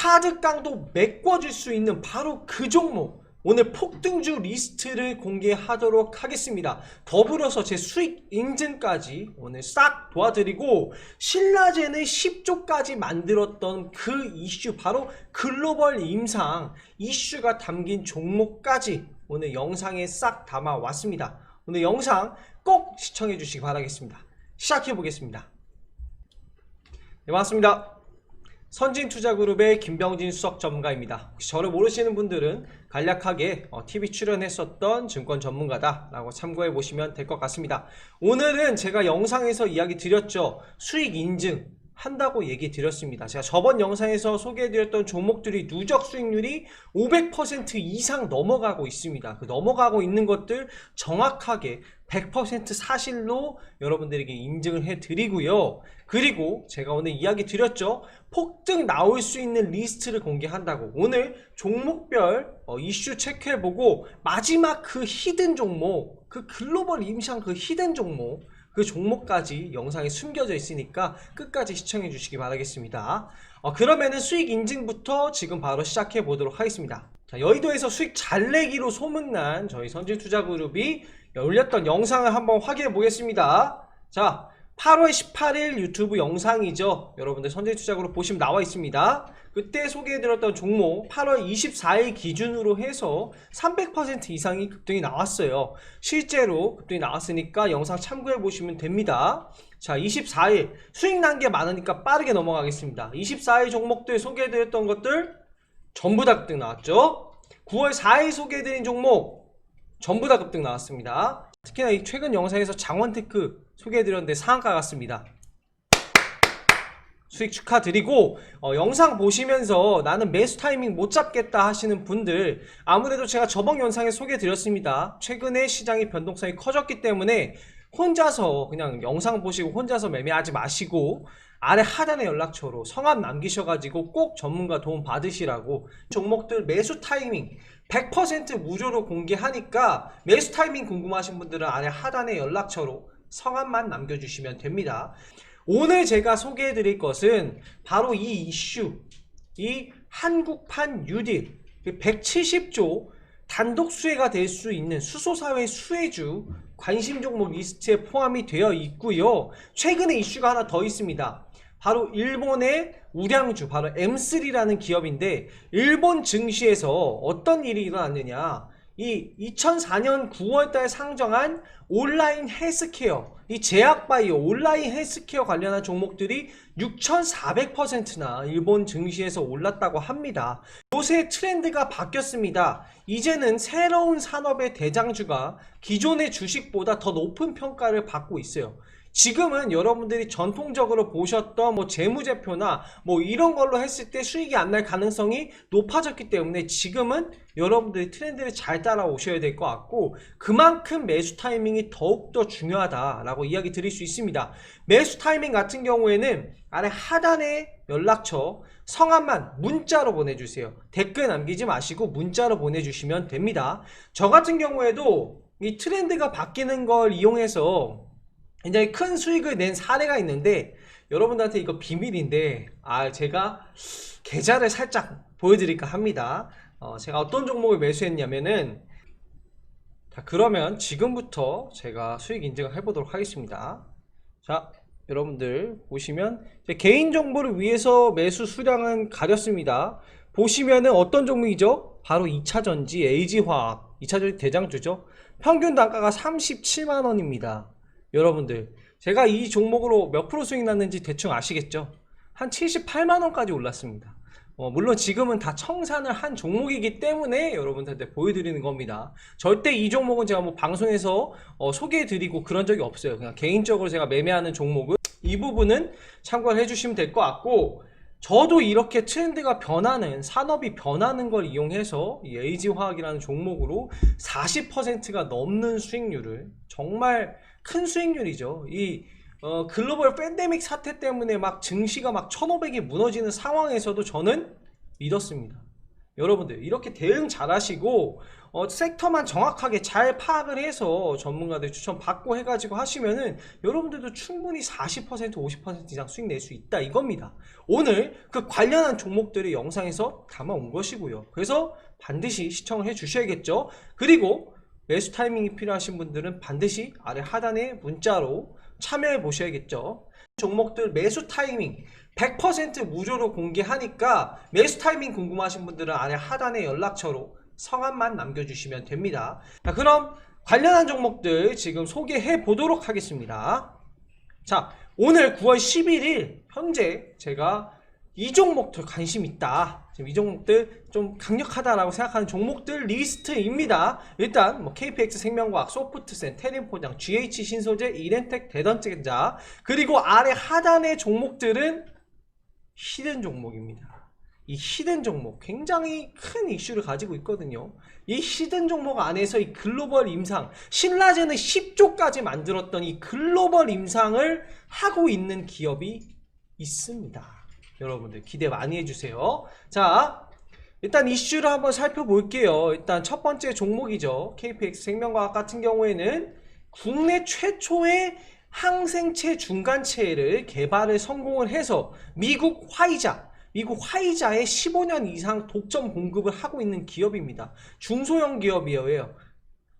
카드 깡도 메꿔줄 수 있는 바로 그 종목 오늘 폭등주 리스트를 공개하도록 하겠습니다. 더불어서 제 수익 인증까지 오늘 싹 도와드리고 신라젠을 10조까지 만들었던 그 이슈 바로 글로벌 임상 이슈가 담긴 종목까지 오늘 영상에 싹 담아왔습니다. 오늘 영상 꼭 시청해 주시기 바라겠습니다. 시작해 보겠습니다. 네, 반갑습니다. 선진투자그룹의 김병진 수석 전문가입니다. 혹시 저를 모르시는 분들은 간략하게 어, TV 출연했었던 증권 전문가다라고 참고해 보시면 될 것 같습니다. 오늘은 제가 영상에서 이야기 드렸죠. 수익 인증 한다고 얘기 드렸습니다. 제가 저번 영상에서 소개해 드렸던 종목들이 누적 수익률이 500% 이상 넘어가고 있습니다. 그 넘어가고 있는 것들 정확하게 100% 사실로 여러분들에게 인증을 해 드리고요. 그리고 제가 오늘 이야기 드렸죠. 폭등 나올 수 있는 리스트를 공개한다고. 오늘 종목별 어, 이슈 체크해보고 마지막 그 히든 종목, 그 글로벌 임상 그 히든 종목, 그 종목까지 영상에 숨겨져 있으니까 끝까지 시청해 주시기 바라겠습니다. 어, 그러면은 수익 인증부터 지금 바로 시작해 보도록 하겠습니다. 자, 여의도에서 수익 잘 내기로 소문난 저희 선진투자그룹이 올렸던 영상을 한번 확인해 보겠습니다. 자, 8월 18일 유튜브 영상이죠. 여러분들 선진투자그룹 보시면 나와 있습니다. 그때 소개해드렸던 종목 8월 24일 기준으로 해서 300% 이상이 급등이 나왔어요. 실제로 급등이 나왔으니까 영상 참고해 보시면 됩니다. 자, 24일 수익 난 게 많으니까 빠르게 넘어가겠습니다. 24일 종목들 소개해드렸던 것들 전부 다 급등 나왔죠. 9월 4일 소개해드린 종목 전부 다 급등 나왔습니다. 특히나 이 최근 영상에서 장원테크 소개해드렸는데 상한가 같습니다. 수익 축하드리고 어, 영상 보시면서 나는 매수 타이밍 못 잡겠다 하시는 분들 아무래도 제가 저번 영상에 소개드렸습니다. 최근에 시장의 변동성이 커졌기 때문에 혼자서 그냥 영상 보시고 혼자서 매매하지 마시고 아래 하단의 연락처로 성함 남기셔가지고 꼭 전문가 도움 받으시라고 종목들 매수 타이밍 100% 무료로 공개하니까 매수 타이밍 궁금하신 분들은 아래 하단의 연락처로 성함만 남겨주시면 됩니다. 오늘 제가 소개해 드릴 것은 바로 이 이슈, 이 한국판 뉴딜, 170조 단독 수혜가 될 수 있는 수소사회 수혜주 관심 종목 리스트에 포함이 되어 있고요. 최근에 이슈가 하나 더 있습니다. 바로 일본의 우량주, 바로 M3라는 기업인데 일본 증시에서 어떤 일이 일어났느냐. 이 2004년 9월달 상정한 온라인 헬스케어, 이 제약바이오, 온라인 헬스케어 관련한 종목들이 6,400%나 일본 증시에서 올랐다고 합니다. 요새 트렌드가 바뀌었습니다. 이제는 새로운 산업의 대장주가 기존의 주식보다 더 높은 평가를 받고 있어요. 지금은 여러분들이 전통적으로 보셨던 뭐 재무제표나 뭐 이런 걸로 했을 때 수익이 안 날 가능성이 높아졌기 때문에 지금은 여러분들이 트렌드를 잘 따라오셔야 될 것 같고 그만큼 매수 타이밍이 더욱더 중요하다라고 이야기 드릴 수 있습니다. 매수 타이밍 같은 경우에는 아래 하단에 연락처 성함만 문자로 보내주세요. 댓글 남기지 마시고 문자로 보내주시면 됩니다. 저 같은 경우에도 이 트렌드가 바뀌는 걸 이용해서 굉장히 큰 수익을 낸 사례가 있는데 여러분들한테 이거 비밀인데 아 제가 계좌를 살짝 보여드릴까 합니다. 어, 제가 어떤 종목을 매수했냐면은 자 그러면 지금부터 제가 수익 인증을 해보도록 하겠습니다. 자 여러분들 보시면 제 개인 정보를 위해서 매수 수량은 가렸습니다. 보시면은 어떤 종목이죠? 바로 2차전지 LG화학 2차전지 대장주죠. 평균 단가가 37만 원입니다. 여러분들 제가 이 종목으로 몇 프로 수익 났는지 대충 아시겠죠? 한 78만 원까지 올랐습니다. 어, 물론 지금은 다 청산을 한 종목이기 때문에 여러분들한테 보여드리는 겁니다. 절대 이 종목은 제가 뭐 방송에서 어, 소개해드리고 그런 적이 없어요. 그냥 개인적으로 제가 매매하는 종목은 이 부분은 참고를 해주시면 될 것 같고 저도 이렇게 트렌드가 변하는 산업이 변하는 걸 이용해서 이 LG화학이라는 종목으로 40%가 넘는 수익률을 정말 큰 수익률이죠. 이 어, 글로벌 팬데믹 사태 때문에 막 증시가 막 1,500이 무너지는 상황에서도 저는 믿었습니다. 여러분들 이렇게 대응 잘 하시고 어, 섹터만 정확하게 잘 파악을 해서 전문가들 추천 받고 해가지고 하시면은 여러분들도 충분히 40% 50% 이상 수익 낼 수 있다 이겁니다. 오늘 그 관련한 종목들을 영상에서 담아온 것이고요. 그래서 반드시 시청을 해 주셔야겠죠. 그리고 매수 타이밍이 필요하신 분들은 반드시 아래 하단에 문자로 참여해 보셔야겠죠. 종목들 매수 타이밍 100% 무료로 공개하니까 매수 타이밍 궁금하신 분들은 아래 하단에 연락처로 성함만 남겨주시면 됩니다. 자, 그럼 관련한 종목들 지금 소개해 보도록 하겠습니다. 자, 오늘 9월 11일 현재 제가 이 종목들 관심 있다. 지금 이 종목들 좀 강력하다라고 생각하는 종목들 리스트입니다. 일단 뭐 KPX 생명과학, 소프트센, 테린포장, GH 신소재, 이렌텍, 대던젠자 그리고 아래 하단의 종목들은 히든 종목입니다. 이 히든 종목 굉장히 큰 이슈를 가지고 있거든요. 이 히든 종목 안에서 이 글로벌 임상 신라제는 10조까지 만들었던 이 글로벌 임상을 하고 있는 기업이 있습니다. 여러분들 기대 많이 해주세요. 자, 일단 이슈를 한번 살펴볼게요. 일단 첫 번째 종목이죠. KPX 생명과학 같은 경우에는 국내 최초의 항생체 중간체를 개발을 성공을 해서 미국 화이자, 미국 화이자에 15년 이상 독점 공급을 하고 있는 기업입니다. 중소형 기업이에요.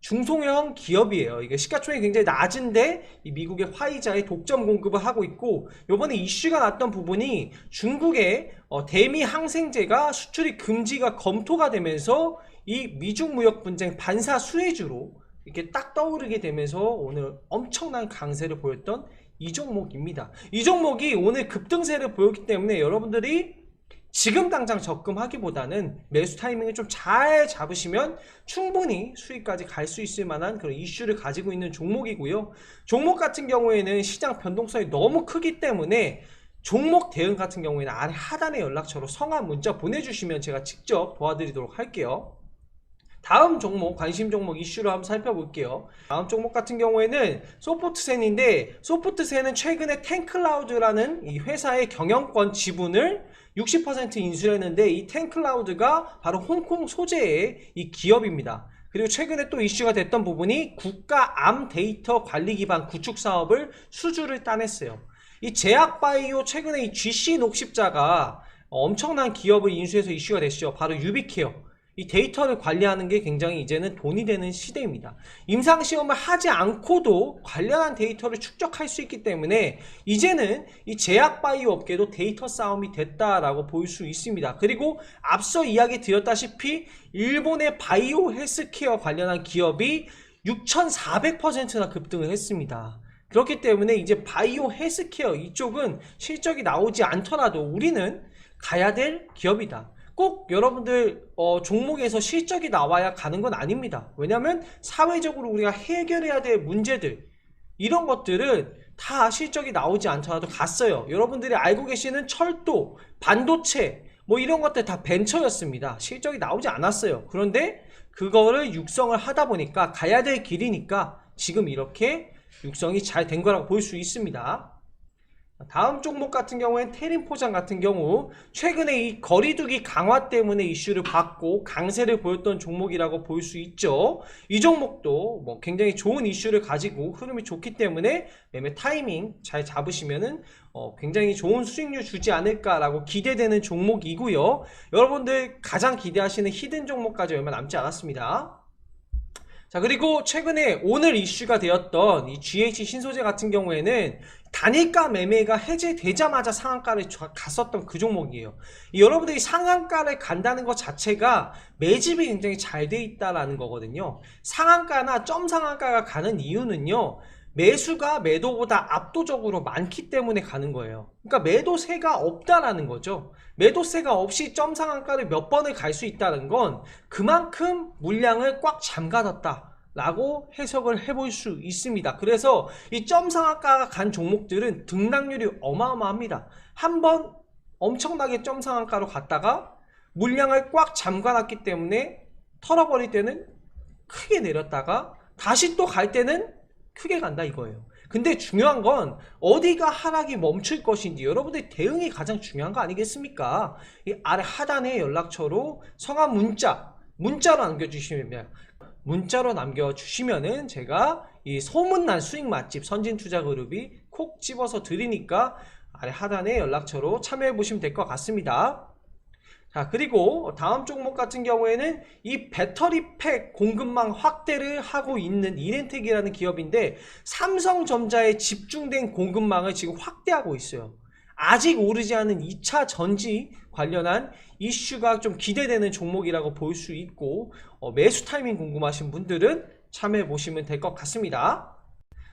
중소형 기업이에요. 이게 시가총액이 굉장히 낮은데 이 미국의 화이자에 독점 공급을 하고 있고 요번에 이슈가 났던 부분이 중국의 어, 대미 항생제가 수출이 금지가 검토가 되면서 이 미중 무역 분쟁 반사 수혜주로 이렇게 딱 떠오르게 되면서 오늘 엄청난 강세를 보였던 이 종목입니다. 이 종목이 오늘 급등세를 보였기 때문에 여러분들이 지금 당장 적금하기보다는 매수 타이밍을 좀 잘 잡으시면 충분히 수익까지 갈 수 있을 만한 그런 이슈를 가지고 있는 종목이고요. 종목 같은 경우에는 시장 변동성이 너무 크기 때문에 종목 대응 같은 경우에는 아래 하단에 연락처로 성함 문자 보내주시면 제가 직접 도와드리도록 할게요. 다음 종목 관심 종목 이슈를 한번 살펴볼게요. 다음 종목 같은 경우에는 소프트센인데 소프트센은 최근에 텐클라우드라는 이 회사의 경영권 지분을 60% 인수했는데 이 텐클라우드가 바로 홍콩 소재의 이 기업입니다. 그리고 최근에 또 이슈가 됐던 부분이 국가 암 데이터 관리 기반 구축 사업을 수주를 따냈어요. 이 제약바이오 최근에 이 GC 녹십자가 엄청난 기업을 인수해서 이슈가 됐죠. 바로 유비케어. 이 데이터를 관리하는 게 굉장히 이제는 돈이 되는 시대입니다. 임상시험을 하지 않고도 관련한 데이터를 축적할 수 있기 때문에 이제는 이 제약바이오 업계도 데이터 싸움이 됐다라고 볼 수 있습니다. 그리고 앞서 이야기 드렸다시피 일본의 바이오 헬스케어 관련한 기업이 6,400%나 급등을 했습니다. 그렇기 때문에 이제 바이오 헬스케어 이쪽은 실적이 나오지 않더라도 우리는 가야 될 기업이다. 꼭 여러분들 어, 종목에서 실적이 나와야 가는 건 아닙니다. 왜냐하면 사회적으로 우리가 해결해야 될 문제들 이런 것들은 다 실적이 나오지 않더라도 갔어요. 여러분들이 알고 계시는 철도, 반도체 뭐 이런 것들 다 벤처였습니다. 실적이 나오지 않았어요. 그런데 그거를 육성을 하다 보니까 가야 될 길이니까 지금 이렇게 육성이 잘 된 거라고 볼 수 있습니다. 다음 종목 같은 경우엔 테린 포장 같은 경우 최근에 이 거리두기 강화 때문에 이슈를 받고 강세를 보였던 종목이라고 볼 수 있죠. 이 종목도 뭐 굉장히 좋은 이슈를 가지고 흐름이 좋기 때문에 매매 타이밍 잘 잡으시면은 어 굉장히 좋은 수익률 주지 않을까라고 기대되는 종목이고요. 여러분들 가장 기대하시는 히든 종목까지 얼마 남지 않았습니다. 자 그리고 최근에 오늘 이슈가 되었던 이 GH 신소재 같은 경우에는 단일가 매매가 해제되자마자 상한가를 저- 갔었던 그 종목이에요. 이 여러분들이 상한가를 간다는 것 자체가 매집이 굉장히 잘 돼 있다라는 거거든요. 상한가나 점 상한가가 가는 이유는요. 매수가 매도보다 압도적으로 많기 때문에 가는 거예요. 그러니까 매도세가 없다라는 거죠. 매도세가 없이 점 상한가를 몇 번을 갈 수 있다는 건 그만큼 물량을 꽉 잠가뒀다. 라고 해석을 해볼 수 있습니다. 그래서 이 점 상한가가 간 종목들은 등락률이 어마어마합니다. 한 번 엄청나게 점 상한가로 갔다가 물량을 꽉 잠가놨기 때문에 털어버릴 때는 크게 내렸다가 다시 또 갈 때는 크게 간다 이거예요. 근데 중요한 건 어디가 하락이 멈출 것인지 여러분들 대응이 가장 중요한 거 아니겠습니까? 이 아래 하단의 연락처로 성함 문자, 문자로 남겨주시면 문자로 남겨주시면은 제가 이 소문난 수익 맛집 선진투자그룹이 콕 집어서 드리니까 아래 하단의 연락처로 참여해 보시면 될 것 같습니다. 자, 그리고 다음 종목 같은 경우에는 이 배터리팩 공급망 확대를 하고 있는 이렌텍이라는 기업인데 삼성전자에 집중된 공급망을 지금 확대하고 있어요. 아직 오르지 않은 2차 전지 관련한 이슈가 좀 기대되는 종목이라고 볼 수 있고 어, 매수 타이밍 궁금하신 분들은 참여해 보시면 될 것 같습니다.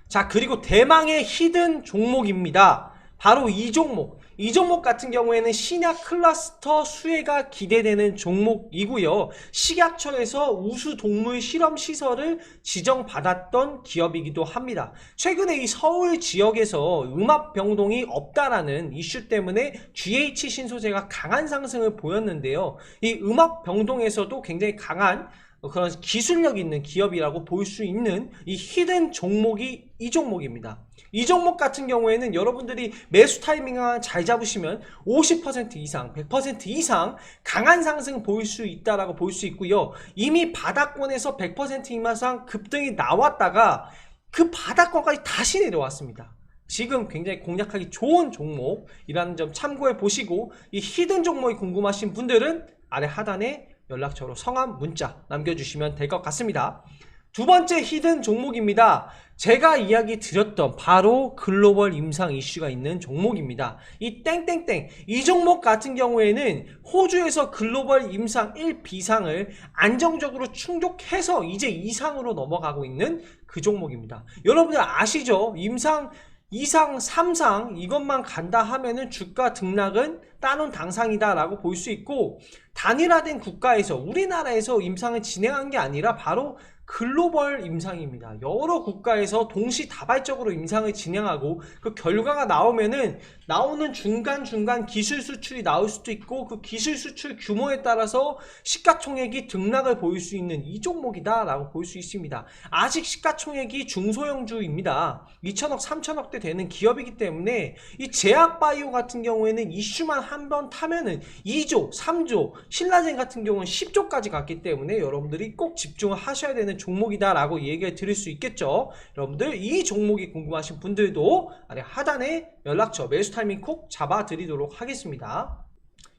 자, 그리고 대망의 히든 종목입니다. 바로 이 종목. 이 종목 같은 경우에는 신약 클러스터 수혜가 기대되는 종목이고요. 식약처에서 우수 동물 실험 시설을 지정받았던 기업이기도 합니다. 최근에 이 서울 지역에서 음압 병동이 없다라는 이슈 때문에 GH 신소재가 강한 상승을 보였는데요. 이 음압 병동에서도 굉장히 강한 그런 기술력 있는 기업이라고 볼 수 있는 이 히든 종목이 이 종목입니다. 이 종목 같은 경우에는 여러분들이 매수 타이밍을 잘 잡으시면 50% 이상, 100% 이상 강한 상승 보일 수 있다라고 볼 수 있고요. 이미 바닥권에서 100% 이상 급등이 나왔다가 그 바닥권까지 다시 내려왔습니다. 지금 굉장히 공략하기 좋은 종목이라는 점 참고해 보시고 이 히든 종목이 궁금하신 분들은 아래 하단에 연락처로 성함 문자 남겨주시면 될 것 같습니다. 두 번째 히든 종목입니다. 제가 이야기 드렸던 바로 글로벌 임상 이슈가 있는 종목입니다. 이 땡땡땡 이 종목 같은 경우에는 호주에서 글로벌 임상 1비상을 안정적으로 충족해서 이제 이상으로 넘어가고 있는 그 종목입니다. 여러분들 아시죠? 임상 2상, 3상 이것만 간다 하면은 주가 등락은 따놓은 당상이다 라고 볼 수 있고 단일화된 국가에서 우리나라에서 임상을 진행한 게 아니라 바로 글로벌 임상입니다. 여러 국가에서 동시다발적으로 임상을 진행하고 그 결과가 나오면은 나오는 중간중간 기술 수출이 나올 수도 있고 그 기술 수출 규모에 따라서 시가총액이 등락을 보일 수 있는 이 종목이다 라고 볼 수 있습니다. 아직 시가총액이 중소형주입니다. 2천억, 3천억대 되는 기업이기 때문에 이 제약바이오 같은 경우에는 이슈만 한번 타면은 2조, 3조, 신라젠 같은 경우는 10조까지 갔기 때문에 여러분들이 꼭 집중을 하셔야 되는 종목이다라고 얘기를 드릴 수 있겠죠. 여러분들 이 종목이 궁금하신 분들도 아래 하단에 연락처 매수 타이밍 콕 잡아 드리도록 하겠습니다.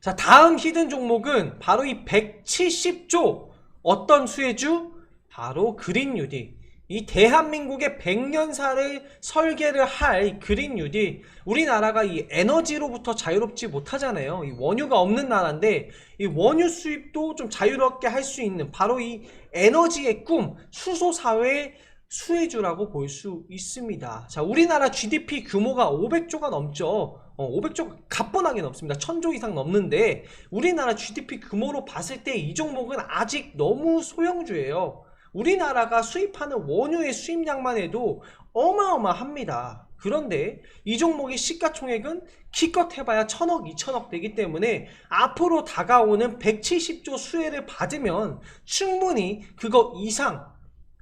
자, 다음 히든 종목은 바로 이 170조 어떤 수혜주? 바로 그린 뉴딜. 이 대한민국의 100년사를 설계를 할 그린 뉴딜. 우리나라가 이 에너지로부터 자유롭지 못하잖아요. 이 원유가 없는 나라인데 이 원유 수입도 좀 자유롭게 할 수 있는 바로 이 에너지의 꿈, 수소 사회의 수혜주라고 볼 수 있습니다. 자, 우리나라 GDP 규모가 500조가 넘죠. 어, 500조 가뿐하게 넘습니다. 1000조 이상 넘는데 우리나라 GDP 규모로 봤을 때 이 종목은 아직 너무 소형주예요. 우리나라가 수입하는 원유의 수입량만 해도 어마어마합니다. 그런데 이 종목의 시가총액은 기껏 해봐야 1000억, 2000억 되기 때문에 앞으로 다가오는 170조 수혜를 받으면 충분히 그거 이상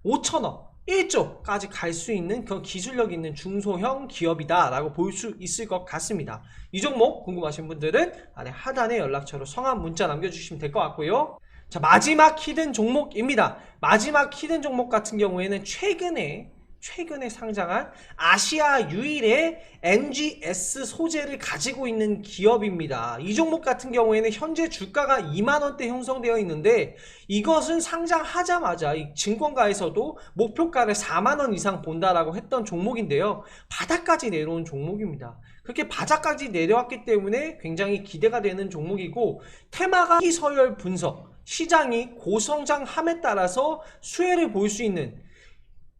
5천억, 1조까지 갈 수 있는 그런 기술력 있는 중소형 기업이다 라고 볼 수 있을 것 같습니다. 이 종목 궁금하신 분들은 아래 하단에 연락처로 성함 문자 남겨주시면 될 것 같고요. 자 마지막 히든 종목입니다. 마지막 히든 종목 같은 경우에는 최근에 최근에 상장한 아시아 유일의 NGS 소재를 가지고 있는 기업입니다. 이 종목 같은 경우에는 현재 주가가 2만원대 형성되어 있는데 이것은 상장하자마자 이 증권가에서도 목표가를 4만원 이상 본다라고 했던 종목인데요. 바닥까지 내려온 종목입니다. 그렇게 바닥까지 내려왔기 때문에 굉장히 기대가 되는 종목이고 테마가 서열 분석, 시장이 고성장함에 따라서 수혜를 볼 수 있는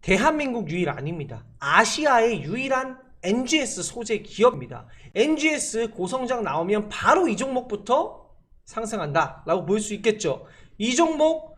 대한민국 유일 아닙니다. 아시아의 유일한 NGS 소재 기업입니다. NGS 고성장 나오면 바로 이 종목부터 상승한다 라고 볼 수 있겠죠. 이 종목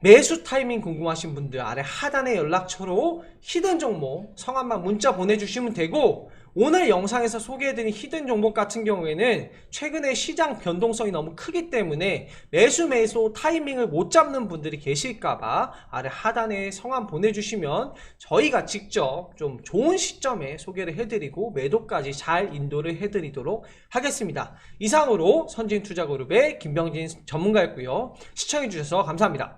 매수 타이밍 궁금하신 분들 아래 하단의 연락처로 히든 종목 성함만 문자 보내주시면 되고 오늘 영상에서 소개해드린 히든 종목 같은 경우에는 최근에 시장 변동성이 너무 크기 때문에 매수 매수 타이밍을 못 잡는 분들이 계실까봐 아래 하단에 성함 보내주시면 저희가 직접 좀 좋은 시점에 소개를 해드리고 매도까지 잘 인도를 해드리도록 하겠습니다. 이상으로 선진투자그룹의 김병진 전문가였고요. 시청해주셔서 감사합니다.